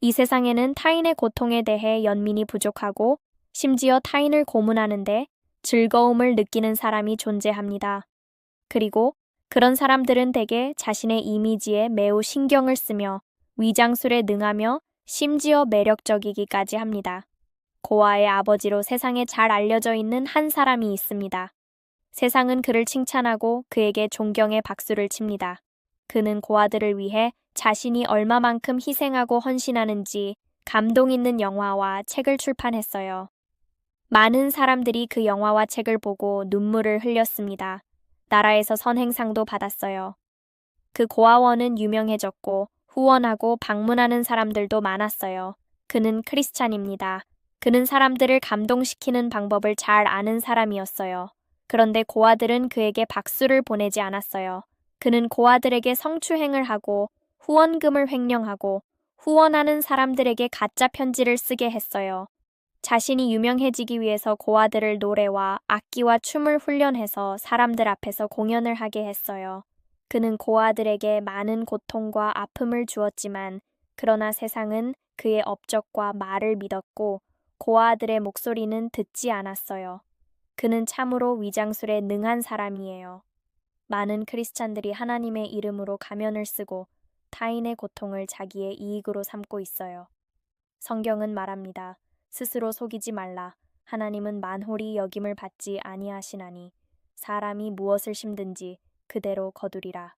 이 세상에는 타인의 고통에 대해 연민이 부족하고 심지어 타인을 고문하는데 즐거움을 느끼는 사람이 존재합니다. 그리고 그런 사람들은 대개 자신의 이미지에 매우 신경을 쓰며 위장술에 능하며 심지어 매력적이기까지 합니다. 고아의 아버지로 세상에 잘 알려져 있는 한 사람이 있습니다. 세상은 그를 칭찬하고 그에게 존경의 박수를 칩니다. 그는 고아들을 위해 자신이 얼마만큼 희생하고 헌신하는지 감동 있는 영화와 책을 출판했어요. 많은 사람들이 그 영화와 책을 보고 눈물을 흘렸습니다. 나라에서 선행상도 받았어요. 그 고아원은 유명해졌고 후원하고 방문하는 사람들도 많았어요. 그는 크리스찬입니다. 그는 사람들을 감동시키는 방법을 잘 아는 사람이었어요. 그런데 고아들은 그에게 박수를 보내지 않았어요. 그는 고아들에게 성추행을 하고 후원금을 횡령하고 후원하는 사람들에게 가짜 편지를 쓰게 했어요. 자신이 유명해지기 위해서 고아들을 노래와 악기와 춤을 훈련해서 사람들 앞에서 공연을 하게 했어요. 그는 고아들에게 많은 고통과 아픔을 주었지만 그러나 세상은 그의 업적과 말을 믿었고 고아들의 목소리는 듣지 않았어요. 그는 참으로 위장술에 능한 사람이에요. 많은 크리스찬들이 하나님의 이름으로 가면을 쓰고 타인의 고통을 자기의 이익으로 삼고 있어요. 성경은 말합니다. 스스로 속이지 말라. 하나님은 만홀히 여김을 받지 아니하시나니 사람이 무엇을 심든지 그대로 거두리라.